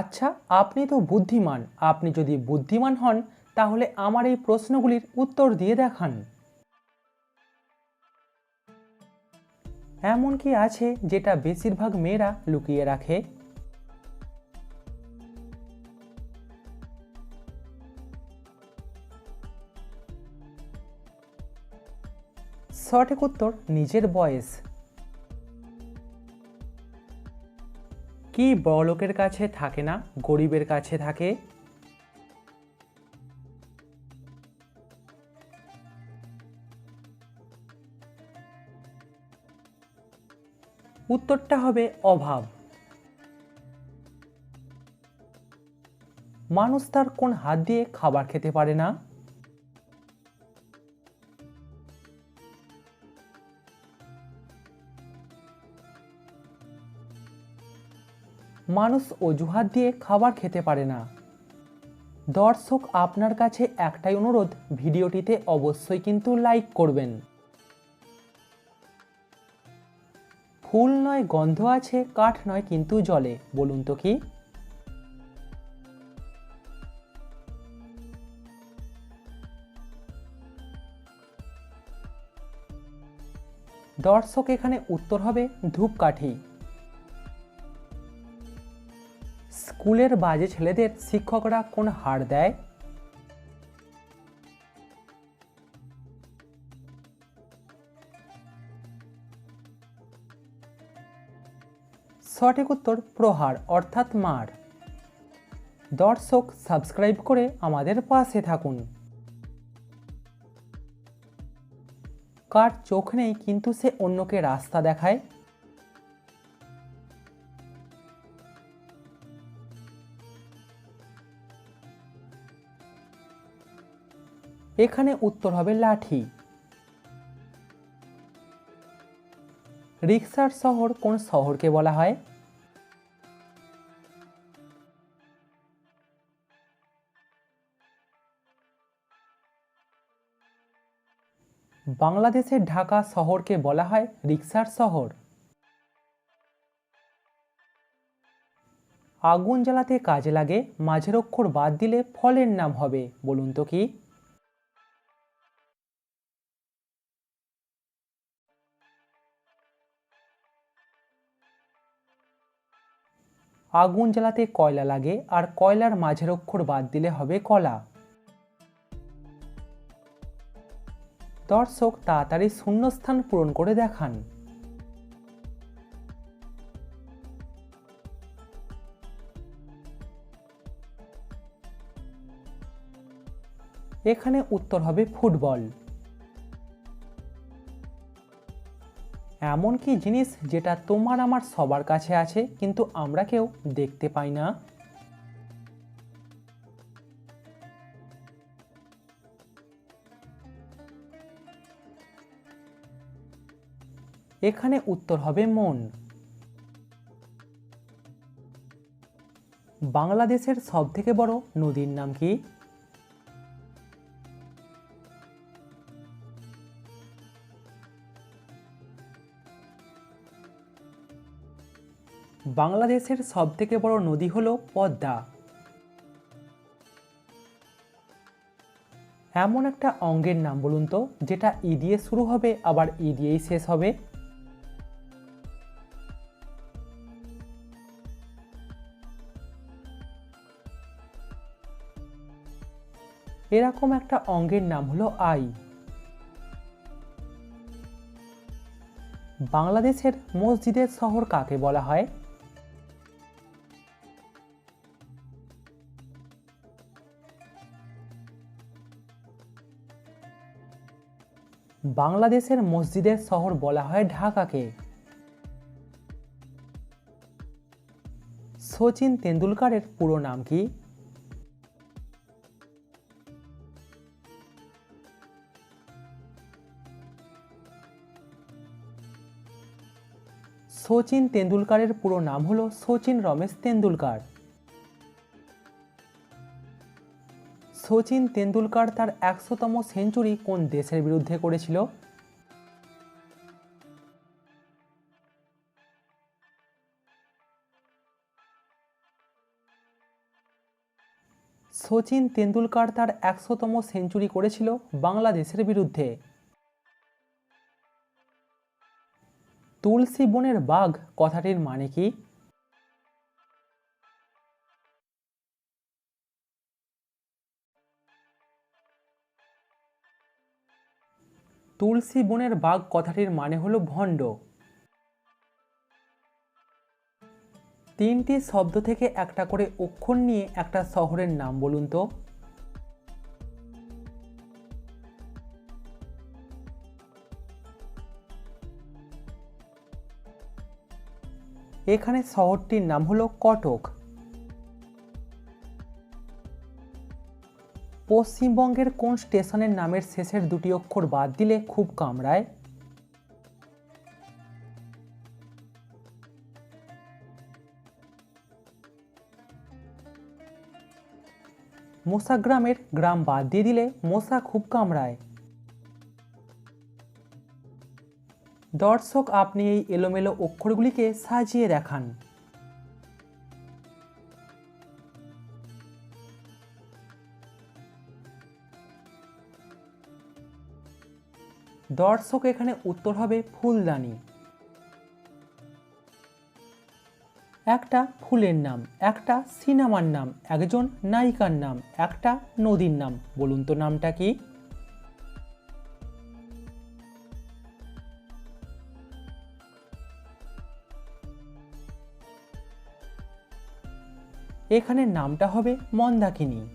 আচ্ছা আপনি তো বুদ্ধিমান। আপনি যদি বুদ্ধিমান হন, তাহলে আমার এই প্রশ্নগুলির উত্তর দিয়ে দেখান। এমন কি আছে যেটা বেশিরভাগ মেয়েরা লুকিয়ে রাখে? সঠিক উত্তর, নিজের বয়স। কি বড়লোকের কাছে থাকে না, গরিবের কাছে থাকে? উত্তরটা হবে অভাব। মানুষ তার কোন হাত দিয়ে খাবার খেতে পারে না? মানুষ অজুহাত দিয়ে খাবার খেতে পারে না। দর্শক, আপনার কাছে একটাই অনুরোধ, ভিডিওটিতে অবশ্যই কিন্তু লাইক করবেন। ফুল নয়, গন্ধ আছে, কাঠ নয়, কিন্তু জলে। বলুন তো কি? দর্শক, এখানে উত্তর হবে ধূপকাঠি। স্কুলের বাজে ছেলেদের শিক্ষকরা কোন হার দেয়? সঠিক উত্তর প্রহার, অর্থাৎ মার। দর্শক, সাবস্ক্রাইব করে আমাদের পাশে থাকুন। কার চোখ নেই, কিন্তু সে অন্যকে রাস্তা দেখায়? এখানে উত্তর হবে লাঠি। রিক্সার শহর কোন শহরকে বলা হয়? বাংলাদেশের ঢাকা শহরকে বলা হয় রিক্সার শহর। আগুন জ্বালাতে কাজে লাগে মাঝের অক্ষর বাদ দিলে ফলের নাম হবে, বলুন তো কি? আগুন জ্বালাতে কয়লা লাগে আর কয়লার মাঝের অক্ষর বাদ দিলে হবে কলা। দর্শক তাড়াতাড়ি শূন্যস্থান পূরণ করে দেখান। এখানে উত্তর হবে ফুটবল। এমন কি জিনিস যেটা তোমার আমার সবার কাছে আছে, কিন্তু আমরা কেউ দেখতে পাই না? এখানে উত্তর হবে মন। বাংলাদেশের সবথেকে বড় নদীর নাম কি? বাংলাদেশের সবথেকে বড় নদী হল পদ্মা। এমন একটা অঙ্গের নাম বলুন তো, যেটা ই দিয়ে শুরু হবে, আবার ই দিয়েই শেষ হবে। এরকম একটা অঙ্গের নাম হলো আই। বাংলাদেশের মসজিদের শহর কাকে বলা হয়? বাংলাদেশের মসজিদের শহর বলা হয় ঢাকাকে। সচিন তেন্ডুলকারের পুরো নাম কি? সচিন তেন্ডুলকারের পুরো নাম হলো সচিন রমেশ তেন্ডুলকার। সচিন তেন্ডুলকার তার একশোতম সেঞ্চুরি কোন দেশের বিরুদ্ধে করেছিল? সচিন তেন্ডুলকার তার একশোতম সেঞ্চুরি করেছিল বাংলাদেশের বিরুদ্ধে। তুলসী বনের বাঘ কথাটির মানে কি? তুলসী বনের বাঘ কথাটির মানে হলো ভণ্ড। তিনটি শব্দ থেকে একটা করে অক্ষর নিয়ে একটা শহরের নাম বলুন তো। এখানে শহরটির নাম হলো কটক। পশ্চিমবঙ্গের কোন স্টেশনের নামের শেষের দুটি অক্ষর বাদ দিলে খুব কামড়ায়? মোসা গ্রামের গ্রাম বাদ দিয়ে দিলে মশা খুব কামড়ায়। দর্শক, আপনি এই এলোমেলো অক্ষরগুলিকে সাজিয়ে দেখান। দর্শক এখানে উত্তর হবে ফুলদানি। একটা ফুলের নাম, একটা সিনেমার নাম, একজন নায়িকার নাম, একটা নদীর নাম। বলুন তো নামটা কি? এখানে নামটা হবে মন্দাকিনী।